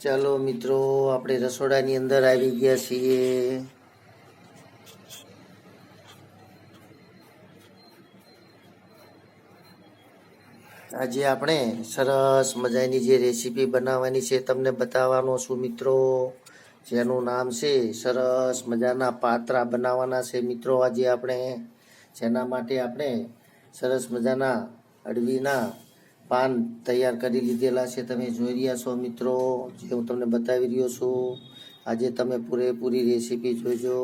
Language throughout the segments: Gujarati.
ચાલો મિત્રો, આપણે રસોડાની અંદર આવી ગયા છીએ. આજે આપણે સરસ મજાની જે રેસીપી બનાવવાની છે તમને બતાવવાનો છું મિત્રો. જેનું નામ છે સરસ મજાના પાત્રા બનાવવાના છે મિત્રો આજે આપણે. જેના માટે આપણે સરસ મજાના અડવીના પાન તૈયાર કરી લીધેલા છે. તમે જોઈ રહ્યા છો મિત્રો, જે હું તમને બતાવી રહ્યો છું. આજે તમે પૂરેપૂરી રેસીપી જોઈજો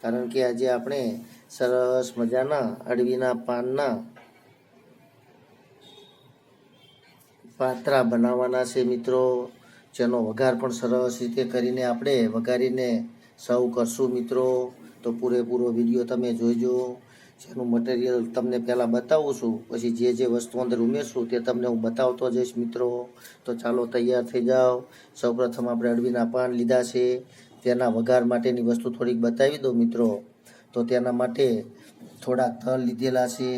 કારણ કે આજે આપણે સરસ મજાના અડવીના પાનના પાત્રા બનાવવાના છે મિત્રો. જેનો વઘાર પણ સરસ રીતે કરીને આપણે વઘારીને સર્વ કરશું મિત્રો. તો પૂરેપૂરો વીડિયો તમે જોઈજો જેનું મટીરિયલ તમને પહેલાં બતાવું છું, પછી જે જે વસ્તુ અંદર ઉમેરશું તે તમને હું બતાવતો જઈશ મિત્રો. તો ચાલો તૈયાર થઈ જાઓ. સૌપ્રથમ આપણે અડવીના પાન લીધા છે. તેના વઘાર માટેની વસ્તુ થોડીક બતાવી દો મિત્રો. તો તેના માટે થોડાક તલ લીધેલા છે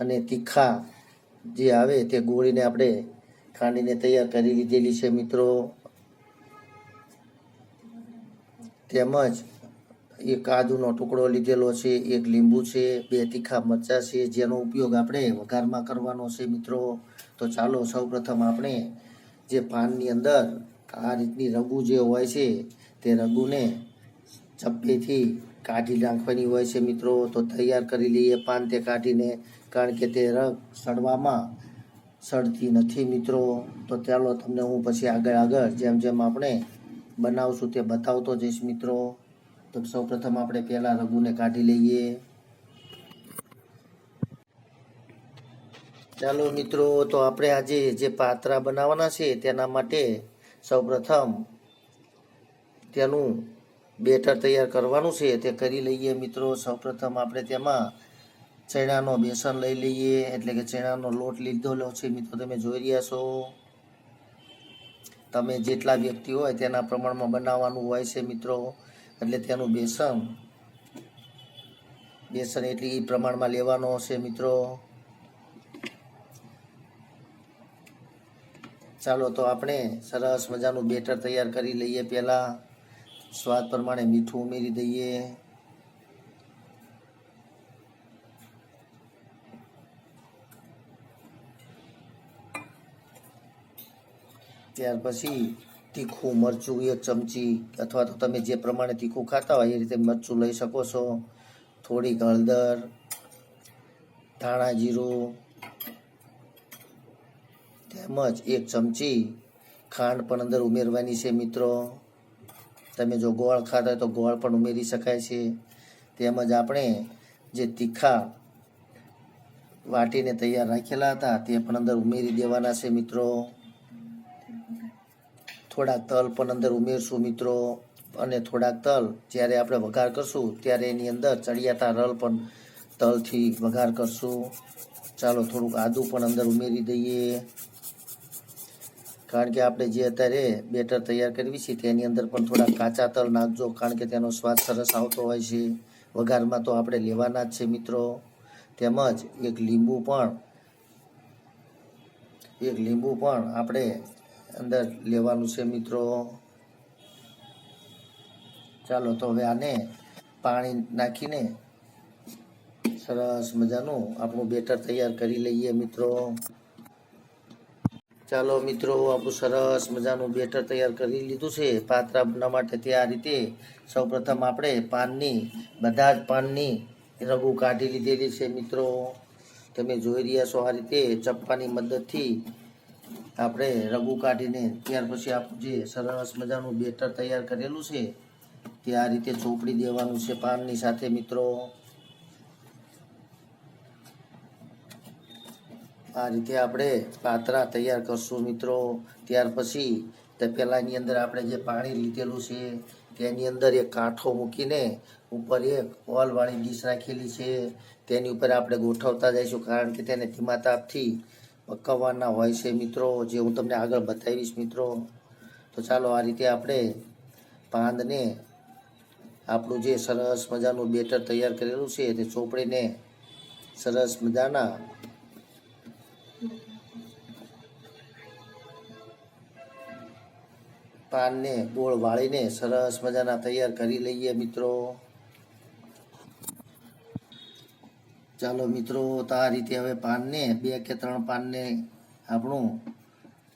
અને તીખા જે આવે તે ગોળીને આપણે ખાંડીને તૈયાર કરી લીધેલી છે મિત્રો. તેમજ એક કાજુનો ટુકડો લીધેલો છે, એક લીંબુ છે, બે તીખા મરચાં છે, જેનો ઉપયોગ આપણે વઘારમાં કરવાનો છે મિત્રો. તો ચાલો સૌપ્રથમ આપણે જે પાનની અંદર આ રીતની રગુ જે હોય છે, તે રગુને ચપ્પેથી કાઢી નાખવાની હોય છે મિત્રો. તો તૈયાર કરી લઈએ પાન તે કાઢીને, કારણ કે તે રગ સડવામાં સડતી નથી મિત્રો. તો ચાલો તમને હું પછી આગળ આગળ જેમ જેમ આપણે બનાવશું તે બતાવતો જઈશ મિત્રો. તો સૌપ્રથમ આપણે પહેલાં રઘુને કાઢી લઈએ. ચાલો મિત્રો, તો આપણે આજે જે પાત્રા બનાવવાના છે તેના માટે સૌપ્રથમ તેનું બેટર તૈયાર કરવાનું છે તે કરી લઈએ મિત્રો. સૌપ્રથમ આપણે તેમાં ચણાનો બેસન લઈ લઈએ, એટલે કે ચણાનો લોટ લીધેલો છે મિત્રો. તમે જોઈ રહ્યા છો. તમે જેટલા વ્યક્તિ હોય તેના પ્રમાણમાં બનાવવાનું હોય છે મિત્રો. એટલે તેનું બેસન. બેસન એટલી એ પ્રમાણમાં લેવાનો છે મિત્રો. ચાલો તો આપણે સરસ મજાનું બેટર તૈયાર કરી લઈએ પહેલાં. સ્વાદ પ્રમાણે મીઠું ઉમેરી દઈએ. ત્યાર પછી તીખું મરચું એક ચમચી અથવા તો તમે જે પ્રમાણે તીખું ખાતા હોય એ રીતે મરચું લઈ શકો છો. થોડીક હળદર, ધાણા જીરું, તેમજ એક ચમચી ખાંડ પણ અંદર ઉમેરવાની છે મિત્રો. તમે જો ગોળ ખાતા હોય તો ગોળ પણ ઉમેરી શકાય છે. તેમજ આપણે જે તીખા વાટીને તૈયાર રાખેલા હતા તે પણ અંદર ઉમેરી દેવાના છે મિત્રો. થોડાક તલ પણ અંદર ઉમેરશું મિત્રો, અને થોડાક તલ જ્યારે આપણે વઘાર કરશું ત્યારે એની અંદર ચડિયાતા રલ પણ તલથી વઘાર કરશું. ચાલો થોડુંક આદું પણ અંદર ઉમેરી દઈએ. કારણ કે આપણે જે અત્યારે બેટર તૈયાર કરવી છે તેની અંદર પણ થોડા કાચા તલ નાખજો, કારણ કે તેનો સ્વાદ સરસ આવતો હોય છે. વઘારમાં તો આપણે લેવાના જ છે મિત્રો. તેમજ એક લીંબુ પણ, એક લીંબુ પણ આપણે અંદર લેવાનું છે મિત્રો. ચાલો તો હવે આને પાણી નાખીને સરસ મજાનું આપણું બેટર તૈયાર કરી લઈએ મિત્રો. ચાલો મિત્રો, આપણું સરસ મજાનું બેટર તૈયાર કરી લીધું છે. પાત્રા બનાવવા માટે તે આ રીતે સૌપ્રથમ આપણે પાનની, બધા જ પાનની રગુ કાઢી લીધેલી છે મિત્રો. તમે જોઈ રહ્યા છો આ રીતે ચપ્પાની મદદથી આપણે રગુ કાઢીને ત્યાર પછી આપણું જે સરસ મજાનું બેટર તૈયાર કરેલું છે, તે આ રીતે ચોપડી દેવાનું છે પાનની સાથે મિત્રો. આ રીતે આપણે પાતરા તૈયાર કરશું મિત્રો. ત્યાર પછી તે પહેલાંની અંદર આપણે જે પાણી લીધેલું છે, તેની અંદર એક કાંઠો મૂકીને ઉપર એક ઓલવાળી ડીશ રાખેલી છે. તેની ઉપર આપણે ગોઠવતા જઈશું, કારણ કે તેને ધીમા તાપથી પકવવાના હોય છે મિત્રો, જે હું તમને આગળ બતાવીશ મિત્રો. તો ચાલો આ રીતે આપણે પાંદને આપણું જે સરસ મજાનું બેટર તૈયાર કરેલું છે તે ચોપડીને સરસ મજાના પાનને ગોળ વાળીને સરસ મજાના તૈયાર કરી લઈએ મિત્રો. ચાલો મિત્રો, તો આ રીતે હવે પાનને, બે કે ત્રણ પાનને આપણું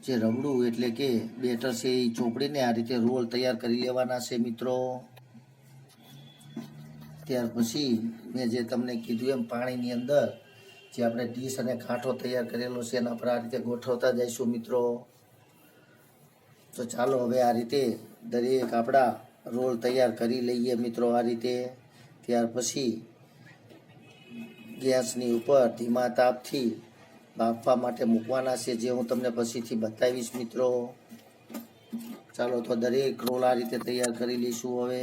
જે રગડું એટલે કે બેટર છે એ ચોપડીને આ રીતે રોલ તૈયાર કરી લેવાના છે મિત્રો. ત્યાર પછી મેં જે તમને કીધું એમ પાણીની અંદર જે આપણે ડીશ અને કાંઠો તૈયાર કરેલો છે એના પર આ રીતે ગોઠવતા જઈશું મિત્રો. તો ચાલો હવે આ રીતે દરેક આપણા રોલ તૈયાર કરી લઈએ મિત્રો આ રીતે. ત્યાર પછી ગેસની ઉપર ધીમા તાપથી બાફવા માટે મૂકવાના છે, જે હું તમને પછીથી બતાવીશ મિત્રો. ચાલો તો દરેક રોલ આ રીતે તૈયાર કરી લઈશું હવે.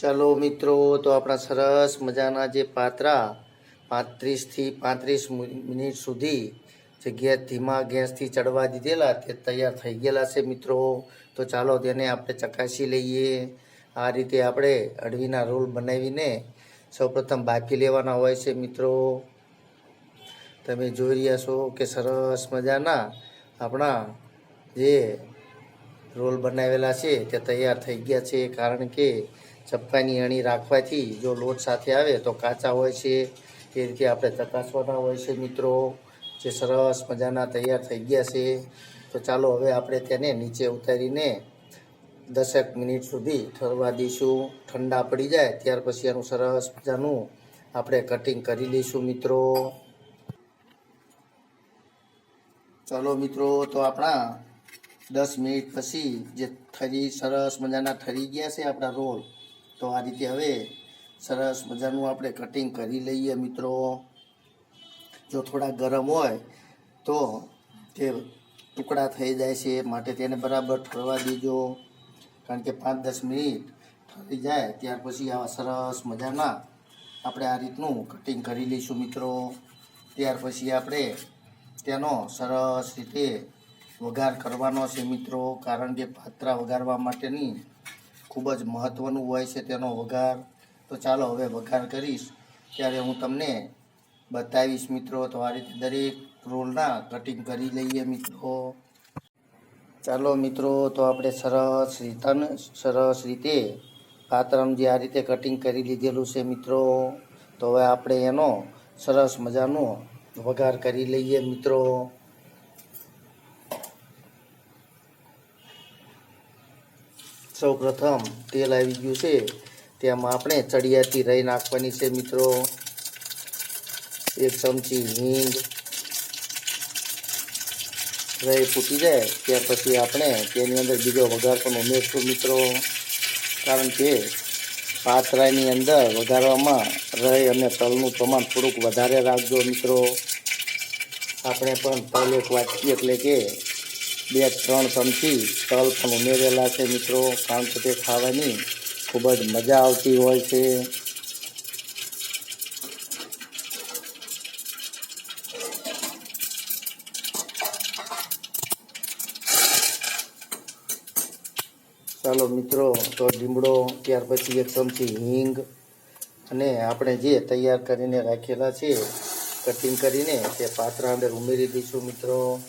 ચાલો મિત્રો, તો આપણા સરસ મજાના જે પાત્રા, પાંત્રીસથી પાંત્રીસ મિનિટ સુધી જે ગેસ ધીમા ગેસથી ચડવા દીધેલા તે તૈયાર થઈ ગયેલા છે મિત્રો. તો ચાલો તેને આપણે ચકાસી લઈએ. આ રીતે આપણે અડવીના રોલ બનાવીને સૌપ્રથમ બાફી લેવાના હોય છે મિત્રો. તમે જોઈ રહ્યા છો કે સરસ મજાના આપણા જે રોલ બનાવેલા છે તે તૈયાર થઈ ગયા છે. કારણ કે ચપ્પાની અણી રાખવાથી જો લોટ સાથે આવે તો કાચા હોય છે. એ રીતે આપણે ચકાસવાના હોય છે મિત્રો. જે સરસ મજાના તૈયાર થઈ ગયા છે. તો ચાલો હવે આપણે તેને નીચે ઉતારીને દસેક મિનિટ સુધી ઠરવા દઈશું ઠંડા પડી જાય ત્યાર પછી એનું સરસ મજાનું આપણે કટિંગ કરી લઈશું મિત્રો. ચાલો મિત્રો, તો આપણા દસ મિનિટ પછી જે ઠરી સરસ મજાના ઠરી ગયા છે આપણા રોલ, તો આ રીતે હવે સરસ મજાનું આપણે કટિંગ કરી લઈએ મિત્રો. જો થોડા ગરમ હોય તો તે ટુકડા થઈ જાય છે, માટે તેને બરાબર ઠરવા દીજો. કારણ કે પાંચ, દસ મિનિટ થઈ જાય, ત્યાર પછી આવા સરસ મજાના આપણે આ રીતનું કટિંગ કરી લઈશું મિત્રો. ત્યાર પછી આપણે તેનો સરસ રીતે વઘાર કરવાનો છે મિત્રો. કારણ કે પાત્રા વઘારવા માટેની ખૂબ જ મહત્ત્વનું હોય છે તેનો વઘાર. તો ચાલો હવે વઘાર કરીશ. ત્યારે હું તમને બતાવીશ મિત્રો. તો આ રીતે દરેક રોલના કટિંગ કરી લઈએ મિત્રો. ચાલો મિત્રો, તો આપણે સરસ રીતન, સરસ રીતે પાત્રમ જે આ રીતે કટિંગ કરી લીધેલું છે મિત્રો, તો હવે આપણે એનો સરસ મજાનો વઘાર કરી લઈએ મિત્રો. સૌ પ્રથમ તેલ આવી ગયું છે, તેમાં આપણે ચડિયાતી રહી નાખવાની છે મિત્રો. એક ચમચી હિંગ રહી ફૂટી જાય, ત્યાર પછી આપણે તેની અંદર બીજો વઘાર પણ ઉમેરશું મિત્રો. કારણ કે પાતરાની અંદર વઘારવામાં રહી અને તલનું પ્રમાણ થોડુંક વધારે રાખજો મિત્રો. આપણે પણ તલ એક વાટકી એટલે કે બે ત્રણ ચમચી તલ પણ ઉમેરેલા છે મિત્રો, કારણ કે તે ખાવાની ખૂબ જ મજા આવતી હોય છે ચાલો મિત્રો તો લીમડો, ત્યાર પછી એક ચમચી હિંગ અને આપણે જે તૈયાર કરીને રાખેલા છે કટિંગ કરીને તે પાત્રા અંદર ઉમેરી દઈશું મિત્રો.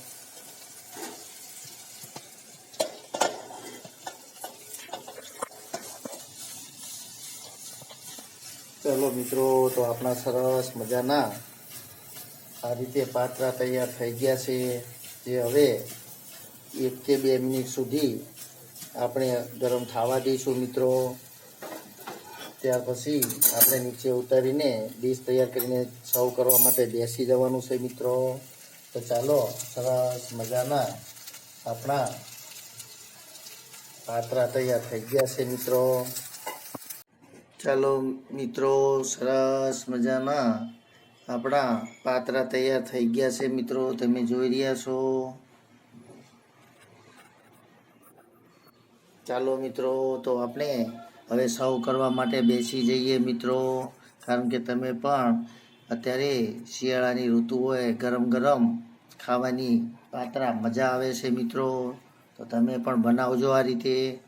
ચાલો મિત્રો, તો આપણા સરસ મજાના આ રીતે પાત્રા તૈયાર થઈ ગયા છે. જે હવે એક કે બે મિનિટ સુધી આપણે ગરમ થવા દઈશું મિત્રો. ત્યાર પછી આપણે નીચે ઉતારીને ડીશ તૈયાર કરીને સર્વ કરવા માટે બેસી જવાનું છે મિત્રો. તો ચાલો, સરસ મજાના આપણા પાત્રા તૈયાર થઈ ગયા છે મિત્રો. ચાલો મિત્રો, સરસ મજાના આપણા પાત્રા તૈયાર થઈ ગયા છે મિત્રો. તમે જોઈ રહ્યા છો. ચાલો મિત્રો, તો આપણે હવે સૌ કરવા માટે બેસી જઈએ મિત્રો. કારણ કે તમે પણ અત્યારે શિયાળાની ઋતુ હોય, ગરમ ગરમ ખાવાની પાત્રા મજા આવે છે મિત્રો. તો તમે પણ બનાવજો આ રીતે.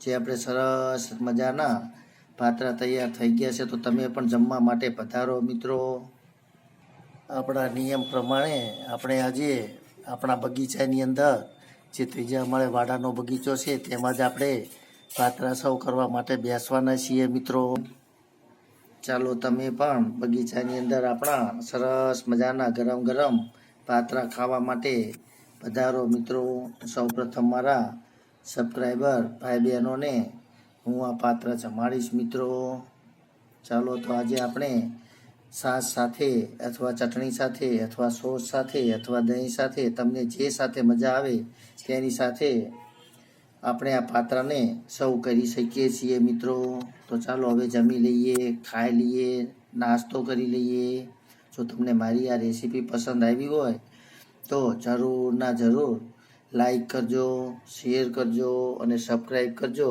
જે આપણે સરસ મજાના પાત્રા તૈયાર થઈ ગયા છે, તો તમે પણ જમવા માટે પધારો મિત્રો. આપણા નિયમ પ્રમાણે આપણે આજે આપણા બગીચાની અંદર જે ત્રીજા માળે વાડાનો બગીચો છે, તેમાં જ આપણે પાત્રાસવ કરવા માટે બેસવાના છીએ મિત્રો. ચાલો તમે પણ બગીચાની અંદર આપણા સરસ મજાના ગરમ ગરમ પાત્રા ખાવા માટે પધારો મિત્રો. સૌપ્રથમ મારા સબસ્ક્રાઈબર ભાઈ બહેનોને હું આ પાત્ર જમાડીશ મિત્રો. ચાલો તો આજે આપણે છાશ સાથે અથવા ચટણી સાથે અથવા સોસ સાથે અથવા દહીં સાથે તમને જે સાથે મજા આવે તેની સાથે આપણે આ પાત્રને સૌ કરી શકીએ છીએ મિત્રો. તો ચાલો હવે જમી લઈએ, ખાઈ લઈએ, નાસ્તો કરી લઈએ. જો તમને મારી આ રેસીપી પસંદ આવી હોય તો જરૂર ના જરૂર લાઈક કરજો, શેર કરજો અને સબસ્ક્રાઈબ કરજો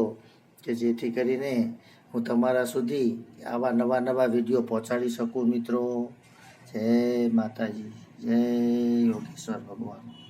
કે જેથી કરીને હું તમારા સુધી આવા નવા નવા વીડિયો પહોંચાડી શકું, મિત્રો? જય માતાજી, જય યોગેશ્વર ભગવાન.